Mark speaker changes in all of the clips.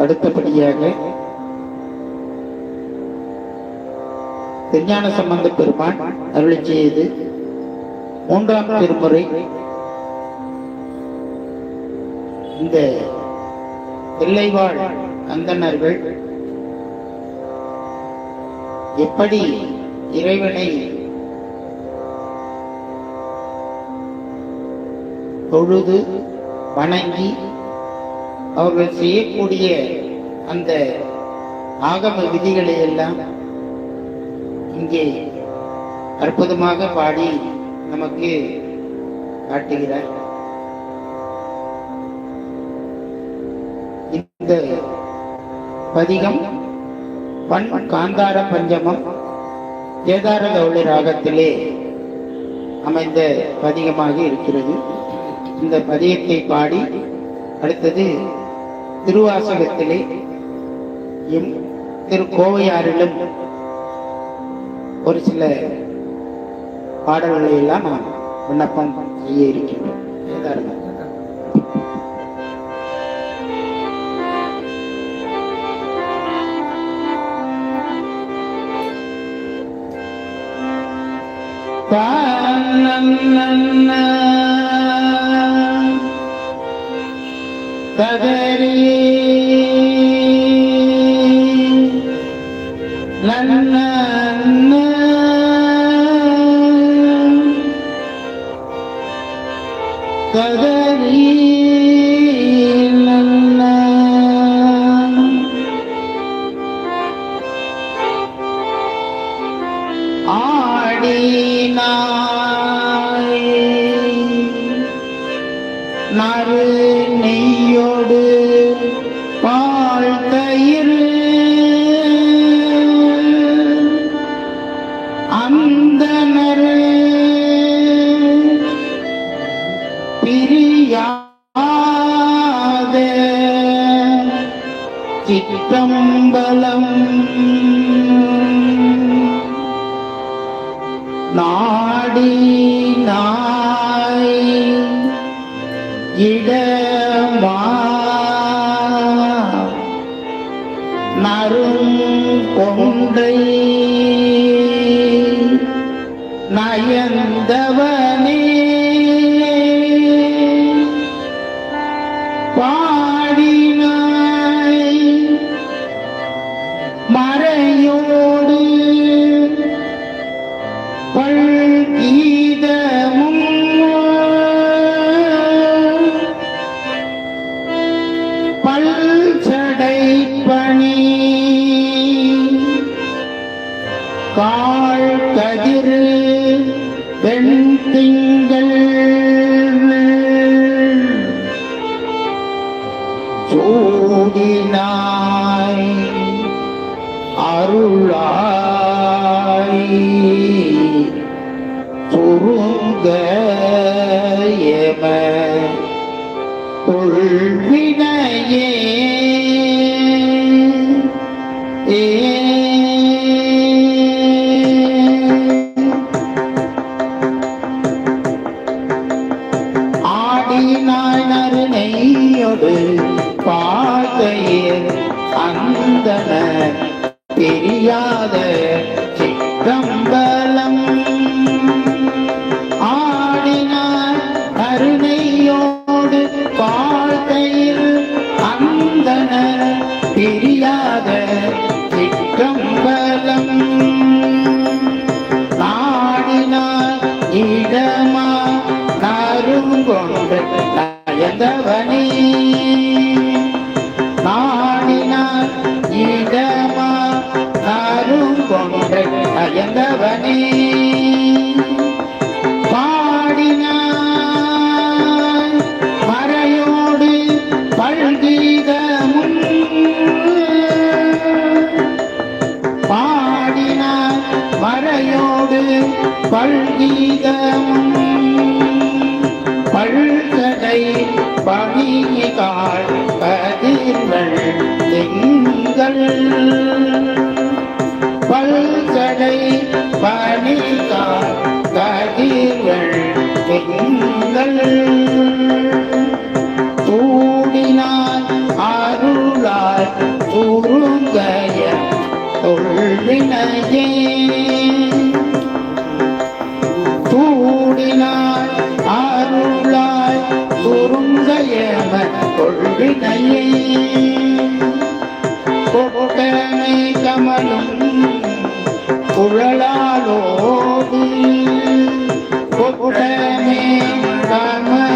Speaker 1: அடுத்தபடியாக திருஞான சம்பந்த பெருமான் அருளி செய்து மூன்றாம் திருமுறை இந்த தில்லைவாழ் அந்தணர்கள் எப்படி இறைவனை தொழுது வணங்கி அவர்கள் செய்யக்கூடிய அந்த ஆகம விதிகளை எல்லாம் இங்கே அற்புதமாக பாடி நமக்கு காட்டுகிறார். இந்த பதிகம் பண் காந்தார பஞ்சமம் கேதார கௌளி ராகத்திலே அமைந்த பதிகமாக இருக்கிறது. இந்த பதியத்தை பாடி அடுத்தது திருவாசகத்திலே எம் திரு கோவையாரிலும் ஒரு சில பாடல்களை எல்லாம் நாம் விண்ணப்பம் செய்ய இருக்கின்றோம் கேதாரநாத். தானன்னன்னா பிரியாத தெரியாத சிற்றம்பலம் நாடினார் இடமா நருங்கொண்டு நயந்தவனே நாடினார் இடமா நருங்கொண்டு நயந்தவனே கீதம் பல்கடை பணியாள் கதிர்கள் எங்கள் பல்கடை பணியாள் கதிர்கள் எங்கள் தூடினார் அருளார் துருங்கய தொல்வினையே. கொப்பனி கமலும் குழலாலோடு கொப்பனி கமல்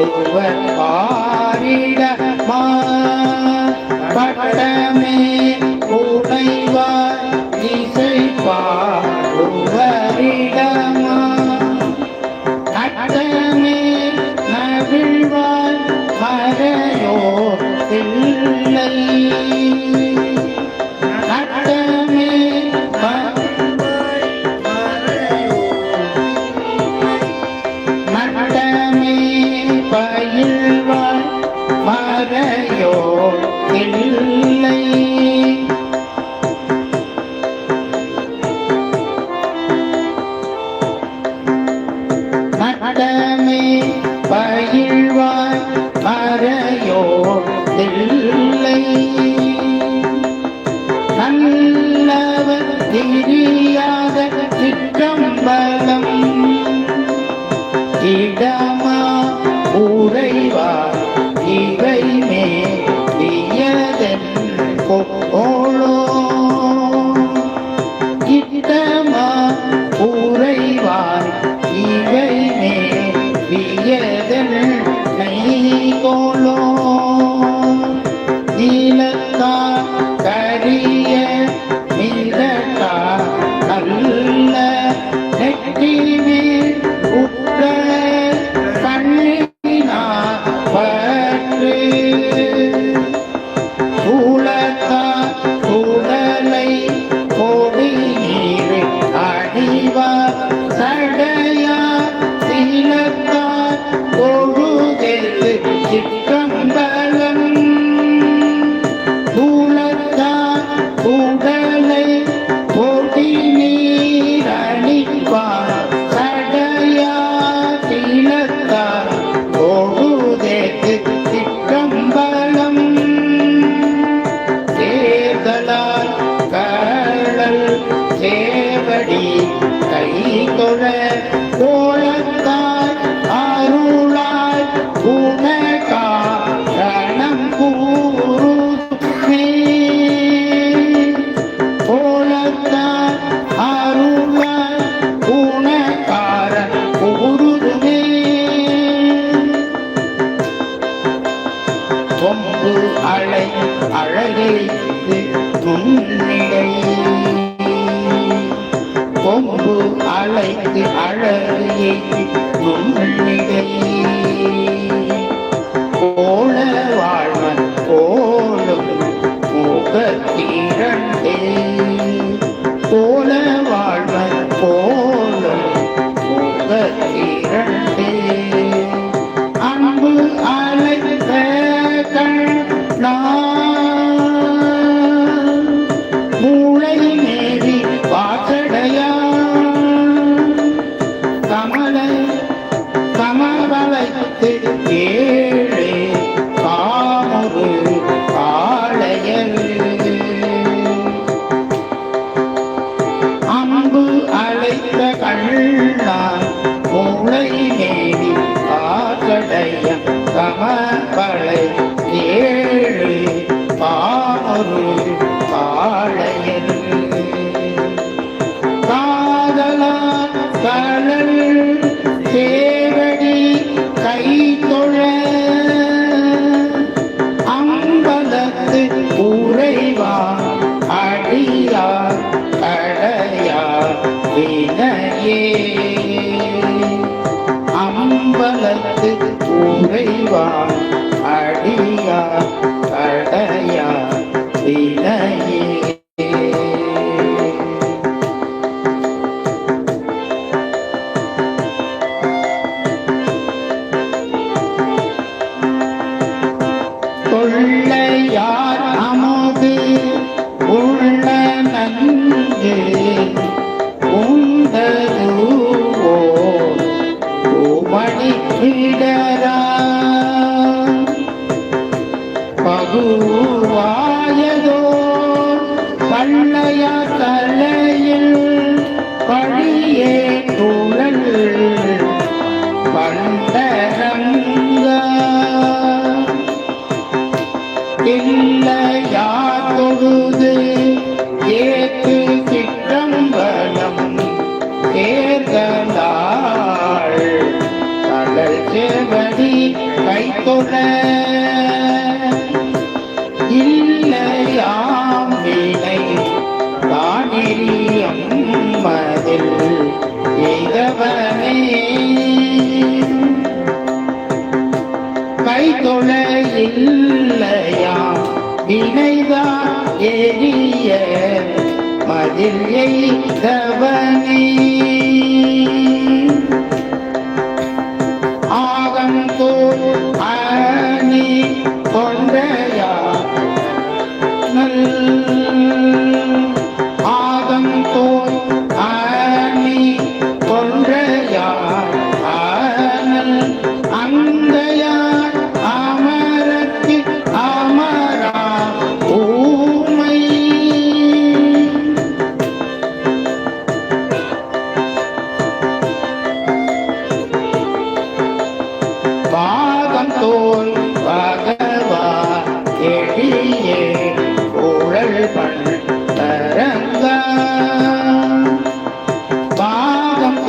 Speaker 1: ஒருவர் பாரிடமா பட்டமே உடைவார் இசைப்பா ஒருவரிடமா? அட்டமே நவிழ்வார் மறையோ இல்லை fire. করি করি করে ஏற்றி உங்கள் நிலையே கதையம் கமபளை இல்லை கவனி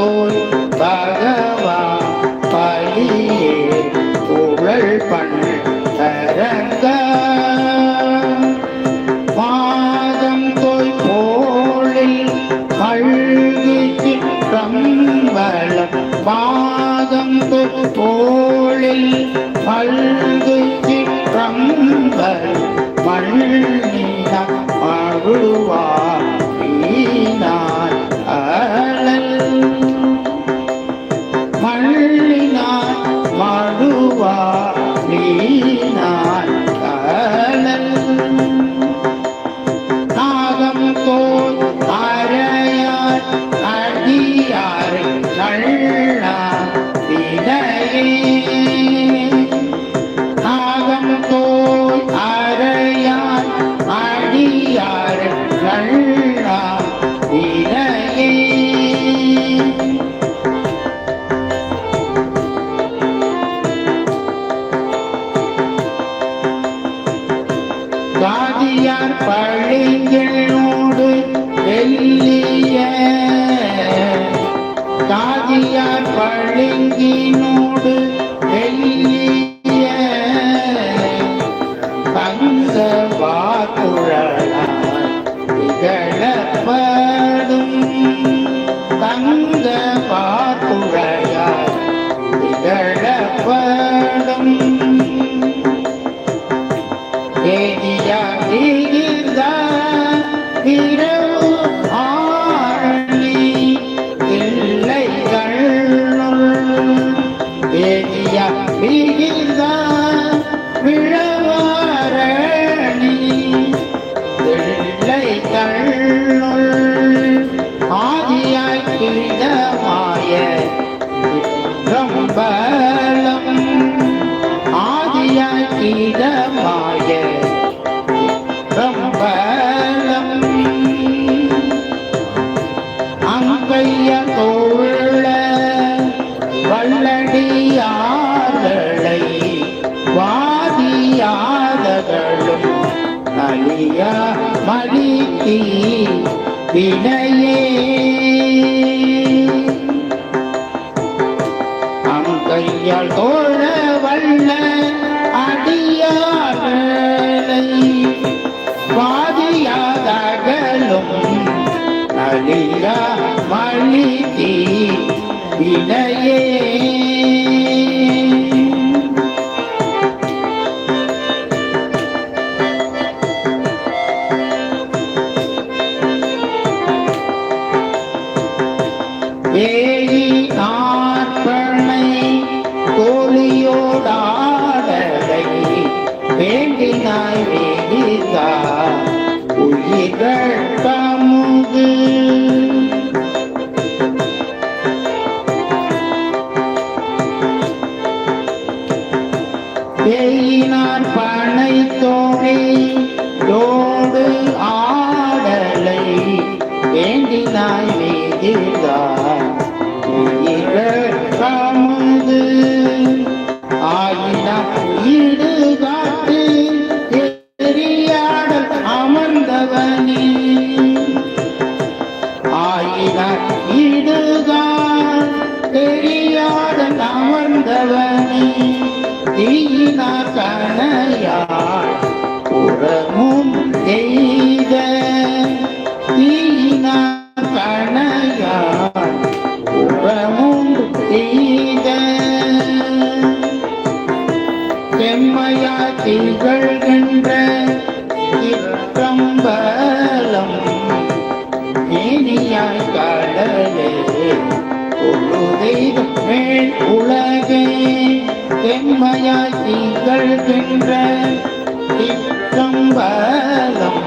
Speaker 1: போய் பகவா பலியே புகழ் பண்ணு தரங்க. பாதம் தொய் போலில் பழுகிக்கு கம்பளம் பாதம் தொய் போலில் பழுகிக்கு கம்பளம் மண்ணினா அழுவார் Oh yeah. மணியா மணி தீ வினையே பேயினார் பனை தோகை தோடு ஆடலை வேண்டினாய் வேதிதான் தமுது ஆகினார் இடுக நின்ற இக்கம்பலம்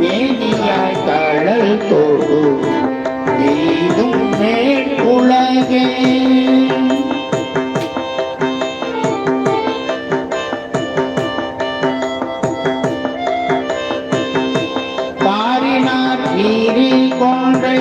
Speaker 1: மேனியாய் கடல் தோடு எய்தும் மேற்குலகே. பாரினார் நீரில் கொன்றை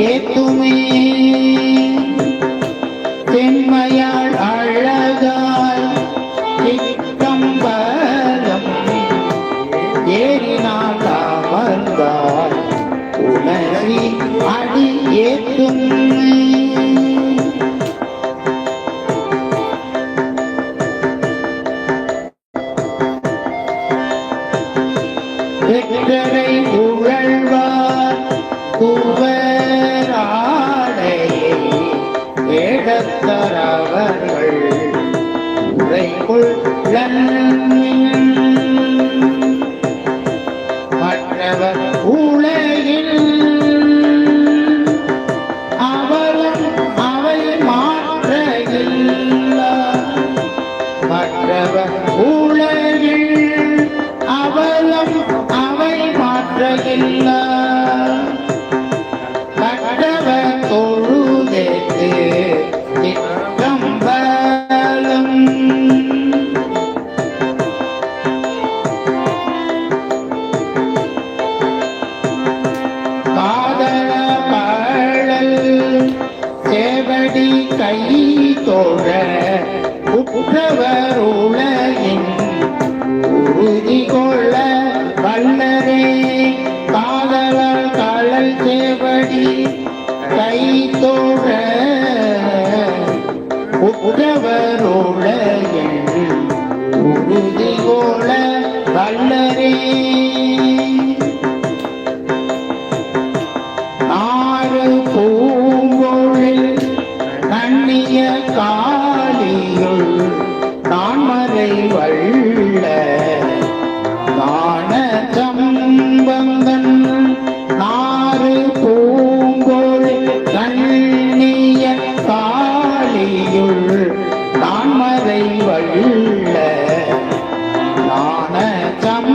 Speaker 1: ஏத்துமே. தென்மையாள் அழகால் திக்கம்பலம் ஏறினால் அமர்ந்தால் உணரி அடி ஏத்துமே. மலல் தேவடி கை தோழ. உதவரோட உறுதிகோள வல்லரே. मान चम